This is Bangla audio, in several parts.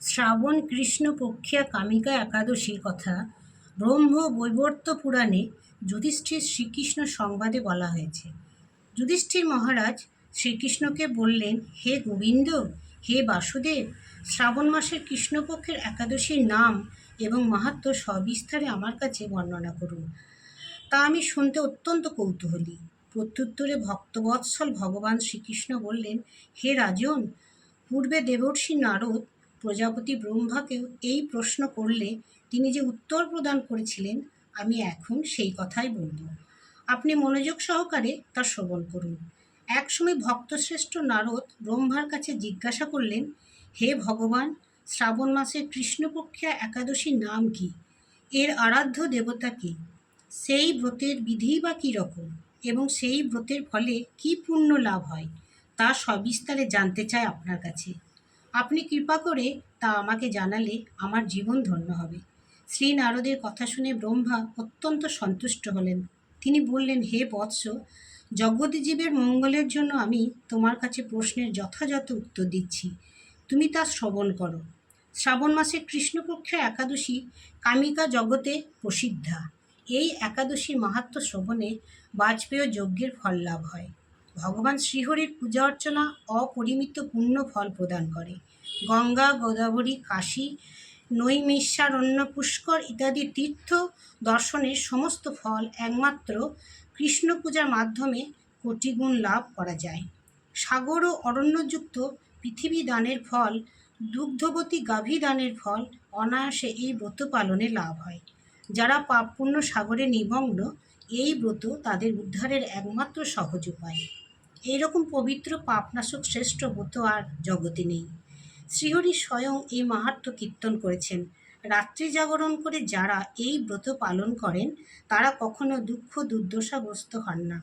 শ্রাবণ কৃষ্ণ পক্ষিয়া কামিকা একাদশীর কথা ব্রহ্ম বৈবর্ত পুরাণে যুধিষ্ঠির শ্রীকৃষ্ণ সংবাদে বলা হয়েছে। যুধিষ্ঠির মহারাজ শ্রীকৃষ্ণকে বললেন, হে গোবিন্দ, হে বাসুদেব, শ্রাবণ মাসের কৃষ্ণপক্ষের একাদশীর নাম এবং মাহাত্ম্য সবিস্তারে আমার কাছে বর্ণনা করুন। তা আমি শুনতে অত্যন্ত কৌতূহলী। প্রত্যুত্তরে ভক্তবৎসল ভগবান শ্রীকৃষ্ণ বললেন, হে রাজন, পূর্বে দেবর্ষি নারদ প্রজাপতি ব্রহ্মাকেও এই প্রশ্ন করলে তিনি যে উত্তর প্রদান করেছিলেন, আমি এখন সেই কথাই বলব। আপনি মনোযোগ সহকারে তা শ্রবণ করুন। একসময় ভক্তশ্রেষ্ঠ নারদ ব্রহ্মার কাছে জিজ্ঞাসা করলেন, হে ভগবান, শ্রাবণ মাসের কৃষ্ণপক্ষিয়া একাদশী নাম কি? এর আরাধ্য দেবতা কে? সেই ব্রতের বিধি বা কী রকম? এবং সেই ব্রতের ফলে কি পুণ্য লাভ হয়? তা সবিস্তারে জানতে চায় আপনার কাছে। আপনি কৃপা করে তা আমাকে জানালে আমার জীবন ধন্য হবে। শ্রী নারদের কথা শুনে ব্রহ্মা অত্যন্ত সন্তুষ্ট হলেন। তিনি বললেন, হে বৎস, জগৎজীবের মঙ্গলের জন্য আমি তোমার কাছে প্রশ্নের যথাযথ উত্তর দিচ্ছি। তুমি তা শ্রবণ করো। শ্রাবণ মাসে কৃষ্ণপক্ষে একাদশী কামিকা জগতে প্রসিদ্ধা। এই একাদশী মাহাত্ম শ্রবণে বাজপেয় যজ্ঞের ফল লাভ হয়। ভগবান শ্রীহরির পূজা অর্চনা অপরিমিত পুণ্য ফল প্রদান করে। গঙ্গা, গোদাবরী, কাশী নৈমিষারণ্য পুষ্কর ইত্যাদি তীর্থ দর্শনের সমস্ত ফল একমাত্র কৃষ্ণ পূজার মাধ্যমে কোটিগুণ লাভ করা যায়। সাগর ও অরণ্যযুক্ত পৃথিবী দানের ফল, দুগ্ধবতী গাভী দানের ফল অনায়াসে এই ব্রত পালনে লাভ হয়। যারা পাপ পুণ্য সাগরে নিমগ্ন এই ব্রত তাদের উদ্ধারের একমাত্র সহজ উপায়। এইরকম পবিত্র পাপনাশক শ্রেষ্ঠ ব্রত আর জগতে নেই। শ্রীহরি স্বয়ং এই মাহাত্ম কীর্তন করেছেন। রাত্রি জাগরণ করে যারা এই ব্রত পালন করেন, তারা কখনো দুঃখ দুর্দশাগ্রস্ত হন না।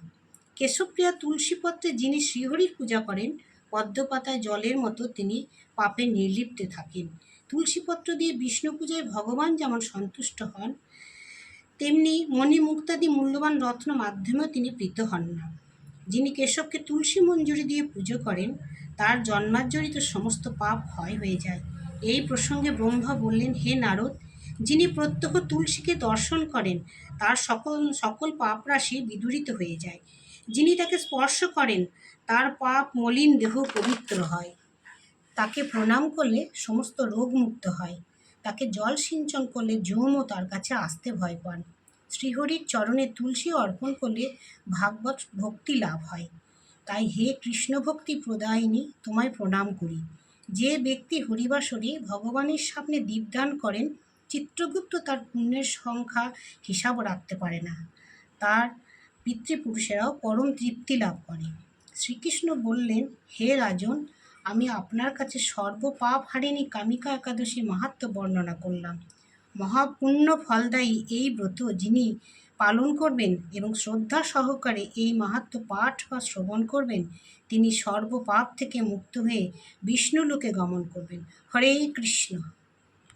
কেশবপ্রিয়া তুলসীপত্রে যিনি শ্রীহরির পূজা করেন, পদ্মপাতায় জলের মতো তিনি পাপে নির্লিপ্তে থাকেন। তুলসীপত্র দিয়ে বিষ্ণু পূজায় ভগবান যেমন সন্তুষ্ট হন তেমনি মণিমুক্তাদি মূল্যবান রত্ন মাধ্যমেও তিনি প্রীত হন না। যিনি কেশবকে তুলসী মঞ্জুরি দিয়ে পুজো করেন, তার জন্মাজ্জরিত সমস্ত পাপ ক্ষয় হয়ে যায়। এই প্রসঙ্গে ব্রহ্মা বললেন, হে নারদ, যিনি প্রত্যহ তুলসীকে দর্শন করেন, তার সকল সকল পাপ রাশি বিদূরিত হয়ে যায়। যিনি তাকে স্পর্শ করেন, তার পাপ মলিন দেহ পবিত্র হয়। তাকে প্রণাম করলে সমস্ত রোগ মুক্ত হয়। তাকে জল সিঞ্চন করলে যমও তার কাছে আসতে ভয় পান। শ্রীহরির চরণে তুলসী অর্পণ করলে ভাগবত ভক্তি লাভ হয়। তাই হে কৃষ্ণ ভক্তি প্রদায়িনী, তোমায় প্রণাম করি। যে ব্যক্তি হরিবাসরে ভগবানের সামনে দীপদান করেন, চিত্রগুপ্ত তার পুণ্যের সংখ্যা হিসাবও রাখতে পারে না। তার পিতৃপুরুষেরাও পরম তৃপ্তি লাভ করে। শ্রীকৃষ্ণ বললেন, হে রাজন আমি আপনার কাছে সর্বপাপ হারিনী কামিকা একাদশী মাহাত্ম বর্ণনা করলাম। মহাপুণ্য ফলদায়ী এই ব্রত যিনি পালন করবেন এবং শ্রদ্ধা সহকারে এই মাহাত্ম পাঠ বা শ্রবণ করবেন, তিনি সর্বপাপ থেকে মুক্ত হয়ে বিষ্ণুলোকে গমন করবেন। হরে কৃষ্ণ।